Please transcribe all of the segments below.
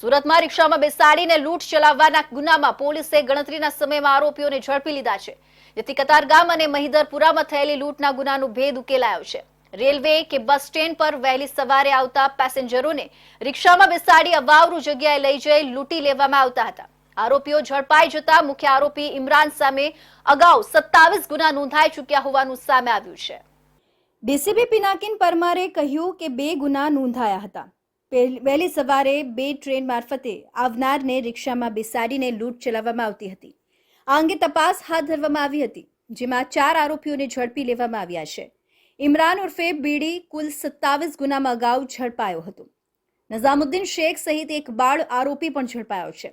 સુરતમાં રિક્ષામાં બેસાડીને લૂંટ ચલાવવાના ગુનામાં પોલીસે ગણતરીના સમયમાં આરોપીઓને ઝડપી લીધા છે. જેથી કતારગામ અને મહિદરપુરામાં થયેલી લૂંટના ગુનાનો ભેદ ઉકેલાયો છે. રેલવે કે બસ સ્ટેન્ડ પર વહેલી સવારે આવતા પેસેન્જરોને રિક્ષામાં બેસાડી અવાવરૂ જગ્યાએ લઈ જઈ લૂંટી લેવામાં આવતા હતા. આરોપીઓ ઝડપાઈ જતા મુખ્ય આરોપી ઇમરાન સામે અગાઉ સત્તાવીસ ગુના નોંધાઈ ચૂક્યા હોવાનું સામે આવ્યું છે. ડીસીપી પિનાકિન પરમારે કહ્યું કે બે ગુના નોંધાયા હતા. વહેલી સવારે બે ટ્રેન મારફતે આવનારને રિક્ષામાં બેસાડીને લૂંટ ચલાવવામાં આવતી હતી. આ અંગે તપાસ હાથ ધરવામાં આવી હતી, જેમાં ચાર આરોપીઓને ઝડપી લેવામાં આવ્યા છે. ઇમરાન ઉર્ફે બીડી કુલ સત્તાવીસ ગુનામાં અગાઉ ઝડપાયો હતો. નઝામુદ્દીન શેખ સહિત એક બાળ આરોપી પણ ઝડપાયો છે,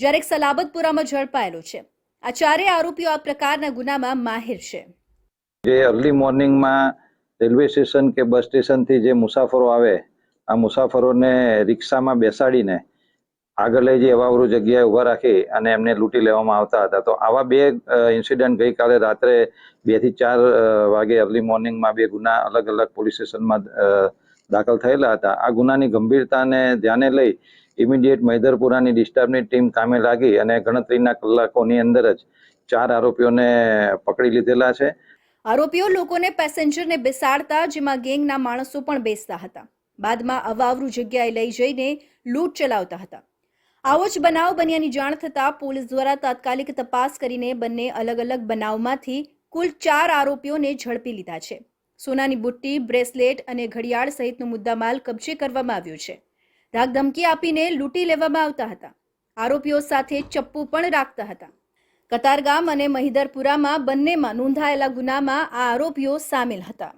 જ્યારે એક સલાબતપુરામાં ઝડપાયેલો છે. આ ચારેય આરોપીઓ આ પ્રકારના ગુનામાં માહિર છે. જે અર્લી મોર્નિંગમાં રેલવે સ્ટેશન કે બસ સ્ટેશનથી જે મુસાફરો આવે આ મુસાફરોને રિક્ષામાં બેસાડીને આગળ લઈ જઈ અવાવરું જગ્યાએ ઊભા રાખી અને એમને લૂંટી લેવામાં આવતા હતા. તો આવા બે ઇન્સિડન્ટ ગઈકાલે રાત્રે બેથી ચાર વાગે અર્લી મોર્નિંગમાં બે ગુના અલગ અલગ પોલીસ સ્ટેશનમાં દાખલ થયેલા હતા. આ ગુનાની ગંભીરતાને ધ્યાને લઈ ઇમિડિયેટ મૈદરપુરાની ડિસ્ટર્બની ટીમ કામે લાગી અને ગણતરીના કલાકોની અંદર જ ચાર આરોપીઓને પકડી લીધેલા છે. આરોપીઓ લોકોને પેસેન્જરને બેસાડતા જેમાં ગેંગના માણસો પણ બેસતા હતા. બાદમાં અવાવરું જગ્યાએ લઈ જઈને લૂંટ ચલાવતા હતા. આવો જ બનાવ બન્યાની જાણ થતાં પોલીસ દ્વારા તાત્કાલિક તપાસ કરીને બંને અલગ અલગ બનાવમાંથી કુલ ચાર આરોપીઓને ઝડપી લીધા છે. સોનાની બુટ્ટી, બ્રેસલેટ અને ઘડિયાળ સહિતનો મુદ્દામાલ કબજે કરવામાં આવ્યો છે. ધાકધમકી આપીને લૂંટી લેવામાં આવતા હતા. આરોપીઓ સાથે ચપ્પુ પણ રાખતા હતા. કતારગામ અને મહિદરપુરામાં બંનેમાં નોંધાયેલા ગુનામાં આ આરોપીઓ સામેલ હતા.